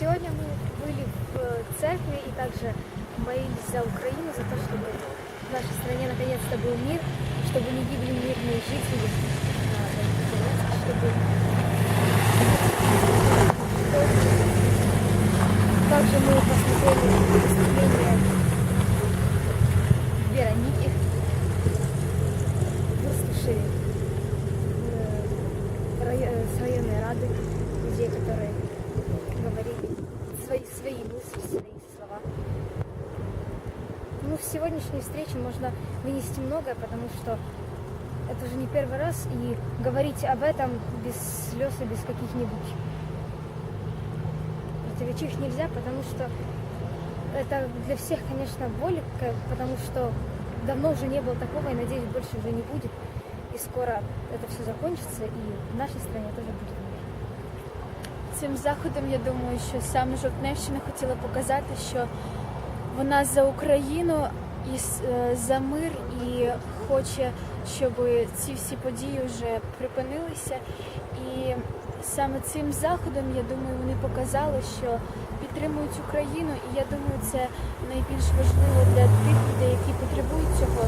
Сегодня мы были в э, церкви и также молились за Украину, за то, чтобы в нашей стране наконец-то был мир, чтобы не гибли мирные жители, чтобы также мы посмотрели С сегодняшней встречи можно вынести многое, потому что это уже не первый раз, и говорить об этом без слез и без каких-нибудь противоречив нельзя, потому что это для всех, конечно, боль, потому что давно уже не было такого, и, надеюсь, больше уже не будет. И скоро это все закончится, и в нашей стране тоже будет мир. Цим заходом я думаю, що саме Жовтневщина хотіла показати, що вона за Україну і е, за мир і хоче, щоб ці всі події вже припинилися. І саме цим заходом, я думаю, вони показали, що підтримують Україну, і я думаю, це найбільш важливо для тих людей, які потребують цього,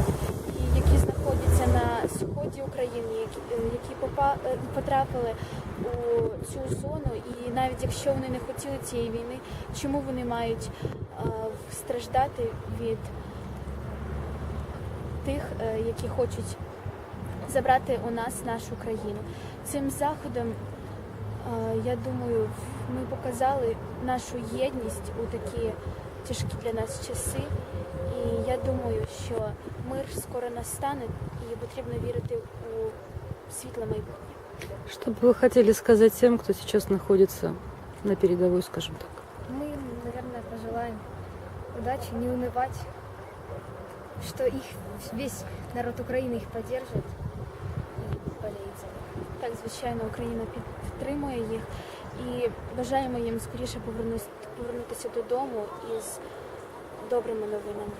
і які знаходяться на сході України, які, е, які е, потрапили у цю зону, і навіть якщо вони не хотіли цієї війни, чому вони мають страждати від тих, е, які хочуть забрати у нас нашу країну? Цим заходом, е, я думаю, ми показали нашу єдність у такі тяжкі для нас часи. І я думаю, що мир скоро настане, і потрібно вірити у світле майбутнє. Что бы вы хотели сказать тем, кто сейчас находится на передовой, скажем так? Мы, наверное, пожелаем удачи, не унывать, что их весь народ Украины их поддержит и болеет за них. Так, звичайно, Україна підтримує їх і бажаємо їм скоріше повернутися, повернутися додому із добрими новинами.